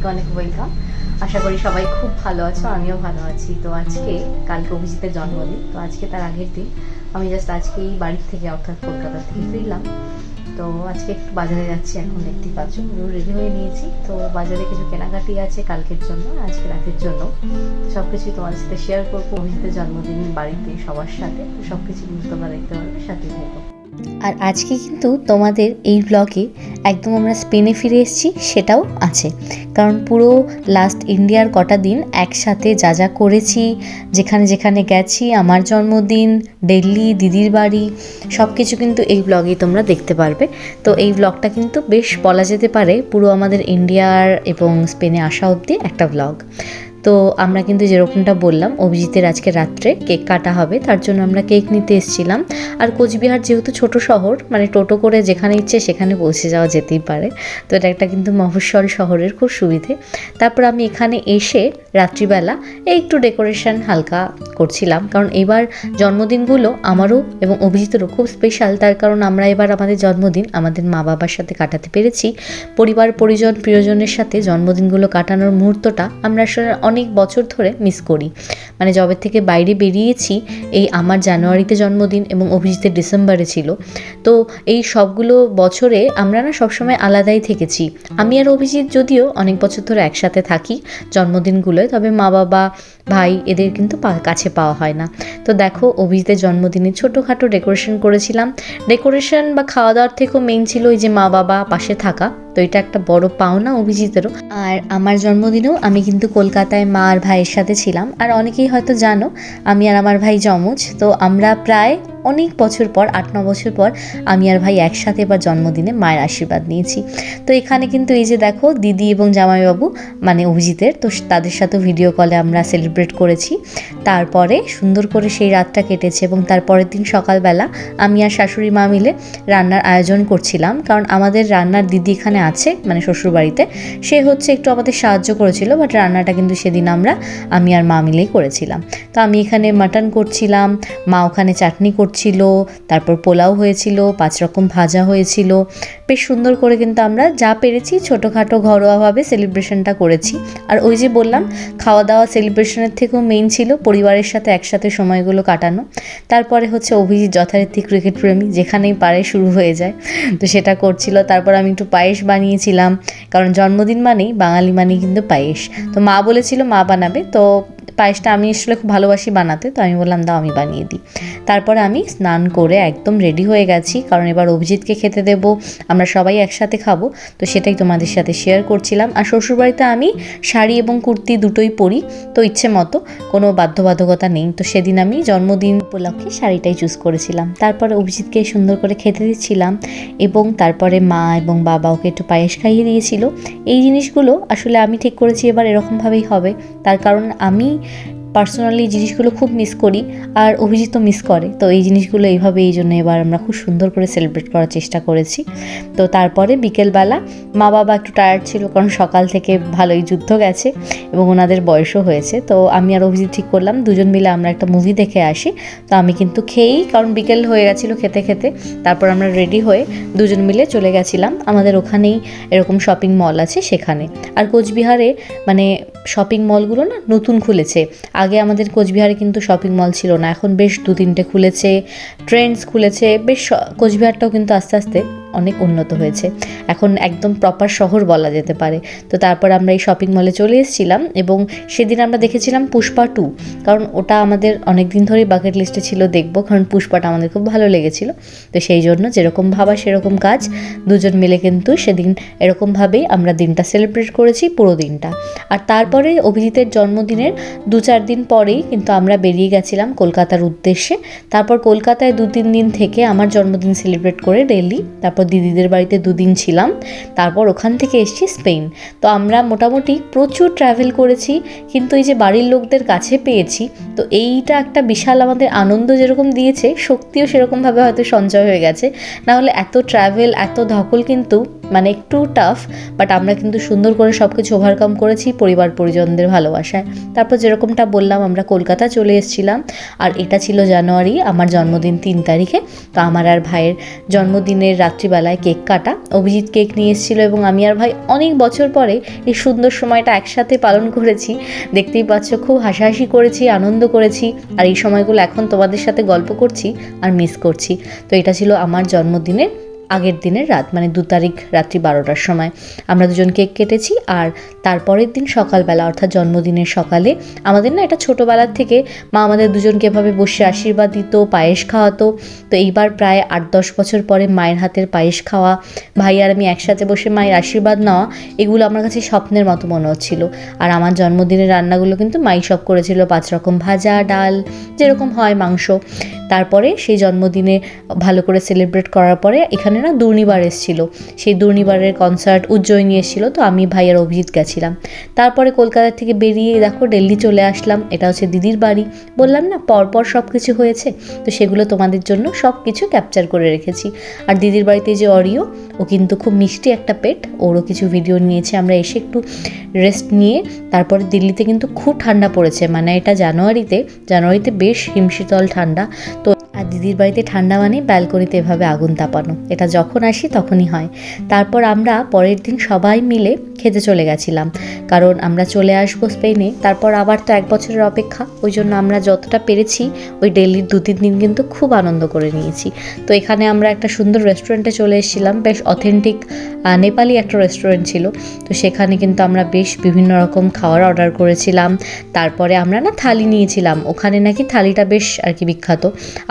অনেক অনেক ওয়েলকাম আশা করি সবাই খুব ভালো আছো, আমিও ভালো আছি। তো আজকে, কালকে অভিজিতের জন্মদিন, তো আজকে তার আগের দিন। আমি জাস্ট আজকেই বাড়ির থেকে অর্থাৎ কলকাতা থেকে ফিরলাম। তো আজকে একটু বাজারে যাচ্ছি, এখন দেখতেই পাচ্ছ রেডি হয়ে নিয়েছি। তো বাজারে কিছু কেনাকাটি আছে কালকের জন্য, আজকে রাতের জন্য। সব কিছুই তোমাদের সাথে শেয়ার করব অভিজিতের জন্মদিন বাড়িতে সবার সাথে। সব কিছু কিন্তু তোমরা দেখতে পারবে সাথে থাকো। আর আজকে কিন্তু তোমাদের এই ব্লগে একদম আমরা স্পেনে ফিরে এসেছি, সেটাও আছে। কারণ পুরো লাস্ট ইন্ডিয়ার কটা দিন একসাথে যা যা করেছি, যেখানে যেখানে গেছি, আমার জন্মদিন দিল্লি দিদির বাড়ি সব কিছু কিন্তু এই ব্লগেই তোমরা দেখতে পারবে। তো এই ব্লগটা কিন্তু বেশ বলা যেতে পারে পুরো আমাদের ইন্ডিয়ার এবং স্পেনে আসা অবধি একটা ব্লগ তো আমরা কিন্তু যেরকমটা বললাম, অভিজিতের আজকে রাত্রে কেক কাটা হবে, তার জন্য আমরা কেক নিতে এসেছিলাম। আর কোচবিহার যেহেতু ছোট শহর মানে টোটো করে যেখানে ইচ্ছে সেখানে পৌঁছে যাওয়া যেতেই পারে। তো এটা একটা কিন্তু মফস্বল শহরের খুব সুবিধে। তারপর আমি এখানে এসে রাত্রিবেলা এই একটু ডেকোরেশন হালকা করছিলাম। কারণ এবার জন্মদিনগুলো আমারও এবং অভিজিতেরও খুব স্পেশাল তার কারণ আমরা এবার আমাদের জন্মদিন আমাদের মা বাবার সাথে কাটাতে পেরেছি। পরিবার, পরিজন, প্রিয়জনের সাথে জন্মদিনগুলো কাটানোর মুহূর্তটা আমরা আসলে অনেক বছর ধরে মিস করি। মানে জবের থেকে বাইরে বেরিয়েছি, এই আমার জানুয়ারিতে জন্মদিন এবং অভিজিতের ডিসেম্বরে ছিল। তো এই সবগুলো বছরে আমরা না সবসময় আলাদাই থেকেছি। আমি আর অভিজিৎ যদিও অনেক বছর ধরে একসাথে থাকি জন্মদিনগুলোয়, তবে মা বাবা, ভাই এদের কিন্তু কাছে পাওয়া হয় না। তো দেখো, অভিজিতের জন্মদিনে ছোটোখাটো ডেকোরেশন করেছিলাম। ডেকোরেশন বা খাওয়া দাওয়ার থেকেও মেইন ছিল ওই যে মা বাবা পাশে থাকা। তো এটা একটা বড় পাওনা অভিজিতেরও। আর আমার জন্মদিনেও আমি কিন্তু কলকাতায় মা আর ভাইয়ের সাথে ছিলাম। আর অনেকেই হয়তো জানো, আমি আর আমার ভাই যমজ। তো আমরা প্রায় অনেক বছর পর, আট, ন বছর পর আমি আর ভাই একসাথে এবার জন্মদিনে মায়ের আশীর্বাদ নিয়েছি। তো এখানে কিন্তু এই যে দেখো, দিদি এবং জামাইবাবু মানে অভিজিতের, তো তাদের সাথে ভিডিও কলে আমরা সেলিব্রেট করেছি। তারপরে সুন্দর করে সেই রাতটা কেটেছে এবং তারপরের দিন সকালবেলা আমি আর শাশুড়ি মা মিলে রান্নার আয়োজন করছিলাম। কারণ আমাদের রান্নার দিদি এখানে আছে মানে শ্বশুরবাড়িতে। সে হচ্ছে একটু আমাদের সাহায্য করেছিল বাট রান্নাটা কিন্তু সেদিন আমরা, আমি আর মা মিলেই করেছিলাম। তো আমি এখানে মাটন করছিলাম, মা ওখানে চাটনি করছিল, তারপর পোলাও হয়েছিল, পাঁচ রকম ভাজা হয়েছিল। বেশ সুন্দর করে কিন্তু আমরা যা পেরেছি ছোটোখাটো ঘরোয়াভাবে সেলিব্রেশনটা করেছি। আর ওই যে বললাম খাওয়া দাওয়া সেলিব্রেশনের থেকেও মেইন ছিল পরিবারের সাথে একসাথে সময়গুলো কাটানো। তারপরে হচ্ছে অভিজিৎ যথারীতি ক্রিকেট প্রেমী, যেখানেই পারে শুরু হয়ে যায়। তো সেটা করছিল। তারপর আমি একটু পায়েস বানিয়েছিলাম, কারণ জন্মদিন মানেই বাঙালি মানেই কিন্তু পায়েস। তো মা বলেছিল, মা বানাবে। তো পায়েসটা আমি আসলে খুব ভালোবাসি বানাতে, তো আমি বললাম, দাও, আমি বানিয়ে দিই। তারপরে আমি স্নান করে একদম রেডি হয়ে গেছি, কারণ এবার অভিজিৎকে খেতে দেব, আমরা সবাই একসাথে খাব, তো সেটাই তোমাদের সাথে শেয়ার করছিলাম। আর শ্বশুরবাড়িতে আমি শাড়ি এবং কুর্তি দুটোই পরি, তো ইচ্ছে মতো, কোনো বাধ্যবাধকতা নেই। তো সেদিন আমি জন্মদিন উপলক্ষে শাড়িটাই চুজ করেছিলাম। তারপরে অভিজিৎকে সুন্দর করে খেতে দিচ্ছিলাম এবং তারপরে মা এবং বাবা ওকে একটু পায়েস খাইয়ে দিয়েছিল। এই জিনিসগুলো আসলে আমি ঠিক করেছি এবার এরকমভাবেই হবে। তার কারণ আমি পার্সোনালি জিনিসগুলো খুব মিস করি আর অভিজিৎ তো মিস করে। তো এই জিনিসগুলো এইভাবে এই জন্য এবার আমরা খুব সুন্দর করে সেলিব্রেট করার চেষ্টা করেছি। তো তারপরে বিকেলবেলা মা বাবা একটু টায়ার্ড ছিল কারণ সকাল থেকে ভালোই যুদ্ধ গেছে এবং ওনাদের বয়সও হয়েছে। তো আমি আর অভিজিৎ ঠিক করলাম, দুজন মিলে আমরা একটা মুভি দেখে আসি। তো আমি কিন্তু খেয়েই কারণ বিকেল হয়ে গেছিল খেতে খেতে, তারপর আমরা রেডি হয়ে দুজন মিলে চলে গেছিলাম। আমাদের ওখানেই এরকম শপিং মল আছে সেখানে। আর কোচবিহারে মানে শপিং মলগুলো না নতুন খুলেছে। আগে আমাদের কোচবিহারে কিন্তু শপিং মল ছিল না। এখন বেশ দু তিনটে খুলেছে ট্রেন্ডস খুলেছে, বেশ কোচবিহারটাও কিন্তু আস্তে আস্তে অনেক উন্নত হয়েছে। এখন একদম প্রপার শহর বলা যেতে পারে। তো তারপর আমরা এই শপিং মলে চলে এসেছিলাম এবং সেদিন আমরা দেখেছিলাম পুষ্পা টু কারণ ওটা আমাদের অনেক দিন ধরেই বাকেট লিস্টে ছিল দেখব, কারণ পুষ্পাটা আমাদের খুব ভালো লেগেছিল। তো সেই জন্য যেরকম ভাবা সেরকম কাজ। দুজন মিলে কিন্তু সেদিন এরকমভাবেই আমরা দিনটা সেলিব্রেট করেছি পুরো দিনটা। আর তারপরে অভিজিতের জন্মদিনের দু চার দিন পরেই কিন্তু আমরা বেরিয়ে গেছিলাম কলকাতার উদ্দেশ্যে। তারপর কলকাতায় দু তিন দিন থেকে আমার জন্মদিন সেলিব্রেট করে দিল্লি তারপর দিদিদের বাড়িতে দুদিন ছিলাম, তারপর ওখান থেকে এসেছি স্পেন। তো আমরা মোটামুটি প্রচুর ট্রাভেল করেছি, কিন্তু এই যে বাড়ির লোকদের কাছে পেয়েছি, তো এইটা একটা বিশাল আমাদের আনন্দ যেরকম দিয়েছে, শক্তিও সেরকমভাবে হয়তো সঞ্চয় হয়ে গেছে। না হলে এত ট্রাভেল এত ধকল কিন্তু মানে একটু টাফ বাট আমরা কিন্তু সুন্দর করে সব কিছু ওভারকাম করেছি পরিবার পরিজনদের ভালোবাসায়। তারপর যেরকমটা বললাম, আমরা কলকাতা চলে এসেছিলাম, আর এটা ছিল জানুয়ারি, আমার জন্মদিন তিন তারিখে। তো আমার আর ভাইয়ের জন্মদিনের রাত্রিবেলায় কেক কাটা। অভিজিৎ কেক নিয়ে এসেছিল এবং আমি আর ভাই অনেক বছর পরে এই সুন্দর সময়টা একসাথে পালন করেছি। দেখতেই পাচ্ছ, খুব হাসাহাসি করেছি, আনন্দ করেছি, আর এই সময়গুলো এখন তোমাদের সাথে গল্প করছি আর মিস করছি। তো এটা ছিল আমার জন্মদিনের আগের দিনের রাত মানে দু তারিখ রাত্রি বারোটার সময়। আমরা দুজন কেক কেটেছি আর তারপরের দিন সকালবেলা, অর্থাৎ জন্মদিনের সকালে, আমাদের না এটা ছোটোবেলার থেকে মা আমাদের দুজনকে এভাবে বসে আশীর্বাদ দিত, পায়েস খাওয়াতো। তো এইবার প্রায় আট দশ বছর পরে মায়ের হাতের পায়েস খাওয়া, ভাই আর আমি একসাথে বসে মায়ের আশীর্বাদ নেওয়া, এগুলো আমার কাছে স্বপ্নের মতো মনে হচ্ছিল। আর আমার জন্মদিনের রান্নাগুলো কিন্তু মাই সব করেছিল, পাঁচ রকম ভাজা, ডাল, যেরকম হয় মাংস। তারপরে সেই জন্মদিনে ভালো করে সেলিব্রেট করার পরে এখানে না দুর্নিবার এসেছিল। সেই দুর্নিবারের কনসার্ট উজ্জয়িনী এসেছিল, তো আমি ভাই আর অভিজিৎ গেছিলাম। তারপরে কলকাতা থেকে বেরিয়ে দেখো দিল্লি চলে আসলাম, এটা হচ্ছে দিদির বাড়ি। বললাম, না, পরপর সব কিছু হয়েছে, তো সেগুলো তোমাদের জন্য সব কিছু ক্যাপচার করে রেখেছি। আর দিদির বাড়িতে যে অরিও, ও কিন্তু খুব মিষ্টি একটা পেট, ওরও কিছু ভিডিও নিয়েছে, আমরা এসে একটু রেস্ট নিয়ে, তারপরে দিল্লিতে কিন্তু খুব ঠান্ডা পড়েছে মানে এটা জানুয়ারিতে জানুয়ারিতে বেশ হিমশীতল ঠান্ডা, তো আর দিদির বাড়িতে ঠান্ডা মানে ব্যালকনিতে এভাবে আগুন তাপানো। এটা যখন আসি তখনই হয়। তারপর আমরা পরের দিন সবাই মিলে খেতে চলে গেছিলাম। কারণ আমরা চলে আসব স্পেনে, তারপর আবার তো এক বছরের অপেক্ষা, ওই জন্য আমরা যতটা পেরেছি, ওই ডেলির দু তিন দিন কিন্তু খুব আনন্দ করে নিয়েছি। তো এখানে আমরা একটা সুন্দর রেস্টুরেন্টে চলে এসেছিলাম, বেশ অথেন্টিক নেপালি একটা রেস্টুরেন্ট ছিল। তো সেখানে কিন্তু আমরা বেশ বিভিন্ন রকম খাওয়ার অর্ডার করেছিলাম। তারপরে আমরা না থালি নিয়েছিলাম, ওখানে নাকি থালিটা বেশ আর কি বিখ্যাত।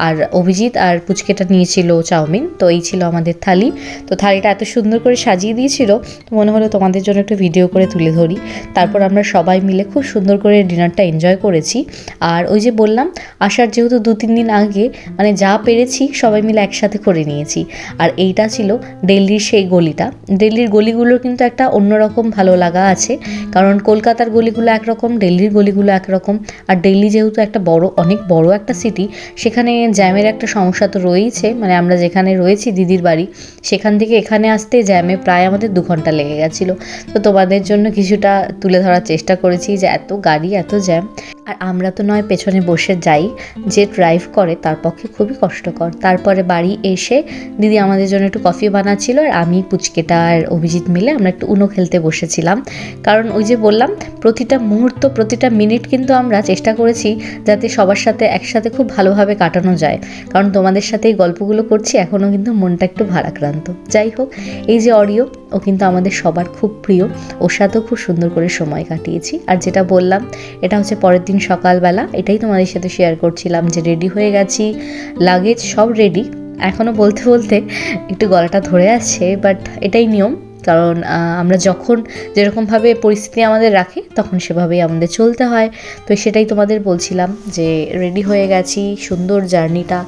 আর অভিজিৎ আর পুচকেটা নিয়েছিল চাউমিন, তো এই ছিল আমাদের থালি। তো থালিটা এত সুন্দর করে সাজিয়ে দিয়েছিল মনে হলো তোমাদের জন্য একটু ভিডিও করে তুলে ধরি। তারপর আমরা সবাই মিলে খুব সুন্দর করে ডিনারটা এনজয় করেছি। আর ওই যে বললাম আসার যেহেতু দু তিন দিন আগে মানে যা পেরেছি সবাই মিলে একসাথে করে নিয়েছি। আর এইটা ছিল দিল্লির সেই গলিটা। দিল্লির গলিগুলোর কিন্তু একটা অন্যরকম ভালো লাগা আছে। কারণ কলকাতার গলিগুলো একরকম, দিল্লির গলিগুলো একরকম। আর দিল্লি যেহেতু একটা বড়, অনেক বড় একটা সিটি সেখানে জ্যামের একটা সমস্যা তো রয়েইছে। মানে আমরা যেখানে রয়েছি দিদির বাড়ি, সেখান থেকে এখানে আসতে জ্যামে প্রায় আমাদের দু ঘণ্টা লেগে গেছিল। তো তোমাদের জন্য কিছুটা তুলে ধরার চেষ্টা করেছি যে এত গাড়ি, এত জ্যাম। আর আমরা তো নয়, পেছনে বসে যাই। যে ড্রাইভ করে তার পক্ষে খুবই কষ্টকর। তারপরে বাড়ি এসে দিদি আমাদের জন্য একটু কফি বানাচ্ছিল আর আমি পুচকেটা আর অভিজিৎ মিলে আমরা একটু উনো খেলতে বসেছিলাম। কারণ ওই যে বললাম, প্রতিটা মুহূর্ত, প্রতিটা মিনিট কিন্তু আমরা চেষ্টা করেছি যাতে সবার সাথে একসাথে খুব ভালোভাবে কাটানো যায়। কারণ তোমাদের সাথে এই গল্পগুলো করছি এখনও কিন্তু মনটা একটু ভারাক্রান্ত। যাই হোক, এই যে অডিও ও কিন্তু আমাদের সবার খুব প্রিয়। ওর সাথেও খুব সুন্দর করে সময় কাটিয়েছি। আর যেটা বললাম, এটা হচ্ছে পরের দিন সকালবেলা। এটাই তোমাদের সাথে শেয়ার করছিলাম যে রেডি হয়ে গেছি লাগেজ সব রেডি এখনও বলতে বলতে একটু গলাটা ধরে আসছে বাট এটাই নিয়ম। কারণ আমরা যখন যেরকমভাবে পরিস্থিতি আমাদের রাখে, তখন সেভাবেই আমাদের চলতে হয়। তো সেটাই তোমাদের বলছিলাম যে রেডি হয়ে গেছি, সুন্দর জার্নিটা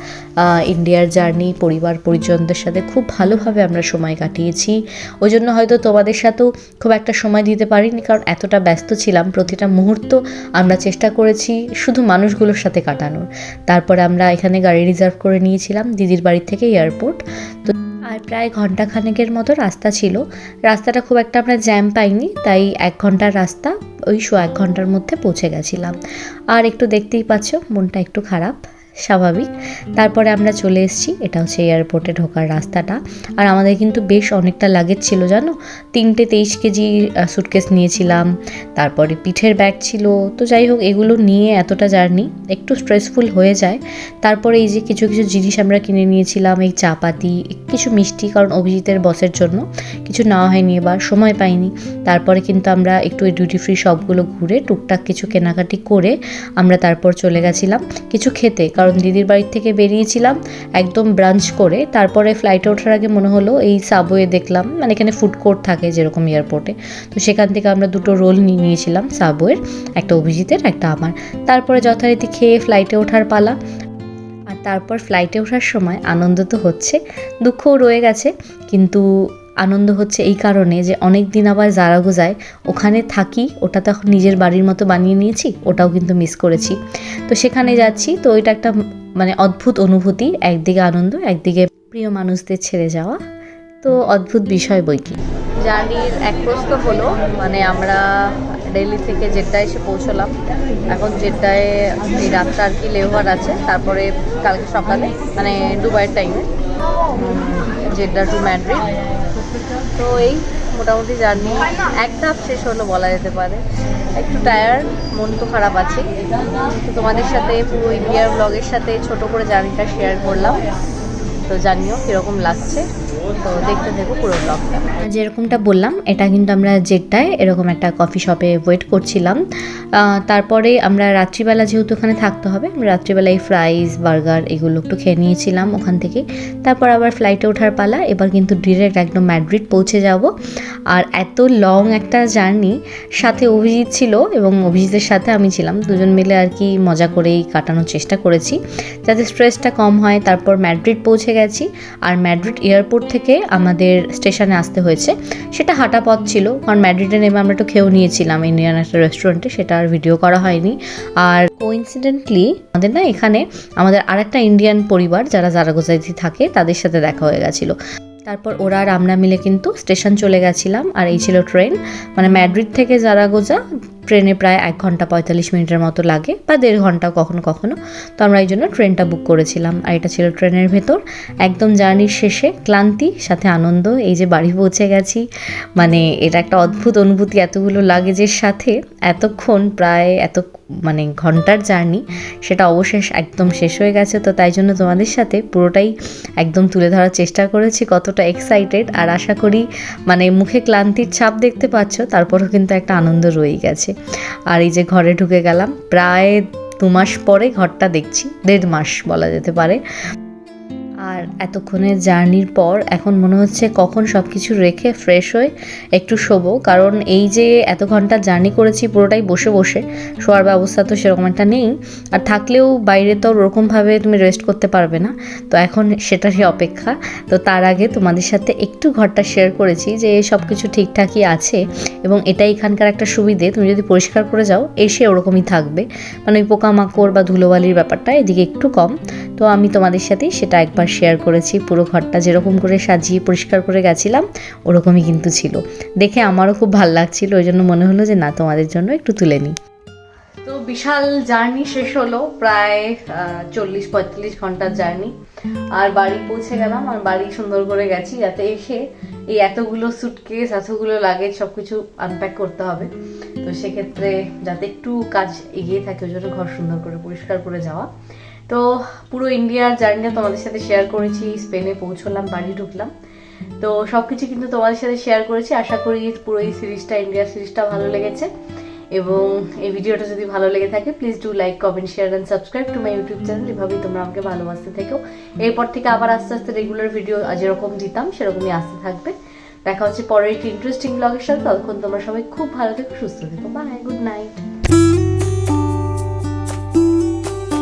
ইন্ডিয়ার জার্নি পরিবার, পরিজনদের সাথে খুব ভালোভাবে আমরা সময় কাটিয়েছি। ওই জন্য হয়তো তোমাদের সাথেও খুব একটা সময় দিতে পারিনি, কারণ এতটা ব্যস্ত ছিলাম। প্রতিটা মুহূর্ত আমরা চেষ্টা করেছি শুধু মানুষগুলোর সাথে কাটানোর। তারপরে আমরা এখানে গাড়ি রিজার্ভ করে নিয়েছিলাম, দিদির বাড়ি থেকে এয়ারপোর্ট তো আর প্রায় ঘণ্টা খানেকের মতো রাস্তা ছিল। রাস্তাটা খুব একটা আমরা জ্যাম পাইনি, তাই এক ঘণ্টার রাস্তা, ওই শো এক ঘণ্টার মধ্যে পৌঁছে গেছিলাম। আর একটু দেখতেই পাচ্ছ, মনটা একটু খারাপ। স্বাভাবিক। তারপরে আমরা চলে এসেছি, এটা হচ্ছে এয়ারপোর্টে ঢোকার রাস্তাটা। আর আমাদের কিন্তু বেশ অনেকটা লাগেজ ছিল, জানো? তিনটে তেইশ কেজি সুটকেস নিয়েছিলাম। তারপরে পিঠের ব্যাগ ছিল। তো যাই হোক, এগুলো নিয়ে এতটা জার্নি একটু স্ট্রেসফুল হয়ে যায়। তারপরে এই যে কিছু কিছু জিনিস আমরা কিনে নিয়েছিলাম, এই চাপাতি, কিছু মিষ্টি, কারণ অভিজিতের বসের জন্য। কিছু নেওয়া হয়নি এবার, সময় পাইনি। তারপরে কিন্তু আমরা একটু ডিউটি ফ্রি শপগুলো ঘুরে টুকটাক কিছু কেনাকাটি করে আমরা তারপর চলে গেছিলাম। কিছু খেতে, কারণ দিদির বাড়ির থেকে বেরিয়েছিলাম একদম ব্রাঞ্চ করে। তারপরে ফ্লাইটে ওঠার আগে মনে হলো এই সাবওয়ে দেখলাম মানে এখানে ফুড কোর্ট থাকে যেরকম এয়ারপোর্টে তো সেখান থেকে আমরা দুটো রোল নিয়ে নিয়েছিলাম সাবওয়ের একটা অভিজিতের, একটা আমার। তারপরে যথারীতি খেয়ে ফ্লাইটে ওঠার পালা। আর তারপর ফ্লাইটে ওঠার সময় আনন্দ তো হচ্ছে, দুঃখও রয়ে গেছে। কিন্তু আনন্দ হচ্ছে এই কারণে যে অনেক দিন আবার জারাগোজায় ওখানে থাকি, ওটা তো এখন নিজের বাড়ির মতো বানিয়ে নিয়েছি, ওটাও কিন্তু মিস করেছি। তো সেখানে যাচ্ছি, তো এটা একটা মানে অদ্ভুত অনুভূতি, একদিকে আনন্দ, একদিকে প্রিয় মানুষদের ছেড়ে যাওয়া। তো অদ্ভুত বিষয় বই কি? জার্নির এক প্রস্ত হলো মানে আমরা দিল্লি থেকে জেদ্দায় এসে পৌঁছলাম। এখন জেদ্দায় এই রাতটা আর কি লেওয়ার আছে, তারপরে কালকে সকালে মানে দুবাইয়ের টাইমে জেদ্দা টু ম্যাড্রিড তো এই মোটামুটি জার্নি এক ধাপ শেষ হলো বলা যেতে পারে। একটু টায়ার্ড মন তো খারাপ আছে তো তোমাদের সাথে পুরো ইন্ডিয়ার ব্লগের সাথে ছোট করে জার্নিটা শেয়ার করলাম। তো জানিও কীরকম লাগছে। তো দেখতে দেখো পুরো ব্লগটা যেরকমটা বললাম, এটা কিন্তু আমরা জেটটায় এরকম একটা কফি শপে ওয়েট করছিলাম। তারপরে আমরা রাত্রিবেলা যেহেতু ওখানে থাকতে হবে রাত্রিবেলায় ফ্রাইস বার্গার এগুলো একটু খেয়ে নিয়েছিলাম ওখান থেকে। তারপর আবার ফ্লাইটে ওঠার পালা, এবার কিন্তু ডিরেক্ট একদম ম্যাড্রিড পৌঁছে যাব। আর এত লং একটা জার্নি সাথে অভিজিৎ ছিল এবং অভিজিতের সাথে আমি ছিলাম। দুজন মিলে আর কি মজা করেই কাটানোর চেষ্টা করেছি। যাতে স্ট্রেসটা কম হয়, তারপর ম্যাড্রিড পৌঁছে গেছি। আর ম্যাড্রিড এয়ারপোর্ট থেকে আমাদের স্টেশনে আসতে হয়েছে। সেটা হাঁটা পথ ছিল, কারণ ম্যাড্রিডে নেমে আমরা একটু খেয়েও নিয়েছিলাম ইন্ডিয়ান একটা রেস্টুরেন্টে সেটা আর ভিডিও করা হয়নি। আর কোইন্সিডেন্টলি আমাদের না এখানে আমাদের আরেকটা ইন্ডিয়ান পরিবার যারা জারাগোজাইতে থাকে, তাদের সাথে দেখা হয়ে গেছিল। তারপর ওরা আর আমরা মিলে কিন্তু স্টেশন চলে গেছিলাম। আর এই ছিল ট্রেন মানে ম্যাড্রিড থেকে জারাগোজা ট্রেনে প্রায় এক ঘণ্টা পঁয়তাল্লিশ মিনিটের মতো লাগে বা দেড় ঘণ্টা কখনো কখনো। তো আমরা এই জন্য ট্রেনটা বুক করেছিলাম। আর এটা ছিল ট্রেনের ভেতর। একদম জার্নির শেষে ক্লান্তি, সাথে আনন্দ, এই যে বাড়ি পৌঁছে গেছি। মানে এটা একটা অদ্ভুত অনুভূতি, এতগুলো লাগেজের সাথে এতক্ষণ, প্রায় এত মানে ঘণ্টার জার্নি, সেটা অবশেষ একদম শেষ হয়ে গেছে। তো তাই জন্য তোমাদের সাথে পুরোটাই একদম তুলে ধরার চেষ্টা করেছি, কতটা এক্সাইটেড আর আশা করি মানে মুখে ক্লান্তির ছাপ দেখতে পাচ্ছ, তারপরও কিন্তু একটা আনন্দ রয়ে গেছে। আর এই যে ঘরে ঢুকে গেলাম, প্রায় দু মাস পরে ঘরটা দেখছি, দেড় মাস বলা যেতে পারে। আর এতক্ষণের জার্নির পর এখন মনে হচ্ছে কখন সব কিছু রেখে ফ্রেশ হয়ে একটু শোবো। কারণ এই যে এত ঘণ্টা জার্নি করেছি পুরোটাই বসে বসে, শোয়ার ব্যবস্থা তো সেরকম একটা নেই। আর থাকলেও বাইরে তো ওরকমভাবে তুমি রেস্ট করতে পারবে না। তো এখন সেটারই অপেক্ষা। তো তার আগে তোমাদের সাথে একটু ঘরটা শেয়ার করেছি যে সব কিছু ঠিকঠাকই আছে এবং এটাই এখানকার একটা সুবিধে। তুমি যদি পরিষ্কার করে যাও, এসে ওরকমই থাকবে। মানে ওই পোকামাকড় বা ধুলোবালির ব্যাপারটা এদিকে একটু কম। তো আমি তোমাদের সাথেই সেটা একবার শেয়ার করেছি, পুরো ঘরটা যেরকম করে সাজিয়ে পরিষ্কার করে গেছিলাম, ওরকমই কিন্তু ছিল। দেখে আমারও খুব ভালো লাগছিল, ওই জন্য মনে হলো যে না, তোমাদের জন্য একটু তুলে নিই। তো বিশাল জার্নি শেষ হলো, প্রায় চল্লিশ, পঁয়তাল্লিশ ঘণ্টার জার্নি। আর বাড়ি পৌঁছে গেলাম, আর বাড়ি সুন্দর করে গেছি, যাতে এসে এই এতগুলো সুটকেস এতগুলো লাগেজ সব কিছু আনপ্যাক করতে হবে। তো সেক্ষেত্রে যাতে একটু কাজ এগিয়ে থাকে, ওই জন্য ঘর সুন্দর করে, পরিষ্কার করে যাওয়া। তো পুরো ইন্ডিয়ার জার্নিটা তোমাদের সাথে শেয়ার করেছি, স্পেনে পৌঁছলাম, বাড়ি ঢুকলাম। তো সব কিছু কিন্তু তোমাদের সাথে শেয়ার করেছি, আশা করি পুরো এই সিরিজটা, ইন্ডিয়ার সিরিজটা ভালো লেগেছে। এবং এই ভিডিওটা যদি ভালো লেগে থাকে please do like comment share and subscribe to my YouTube channel এভাবেই তোমরা আমাকে ভালোবাসতে থেকো। এরপর থেকে আবার আস্তে আস্তে রেগুলার ভিডিও যেরকম দিতাম, সেরকমই আসতে থাকবে। দেখা হচ্ছে পরের একটি ইন্টারেস্টিং ব্লগের সাথে, ততক্ষণ তোমরা সবাই খুব ভালো থেকো, সুস্থ থেকো বাই গুড নাইট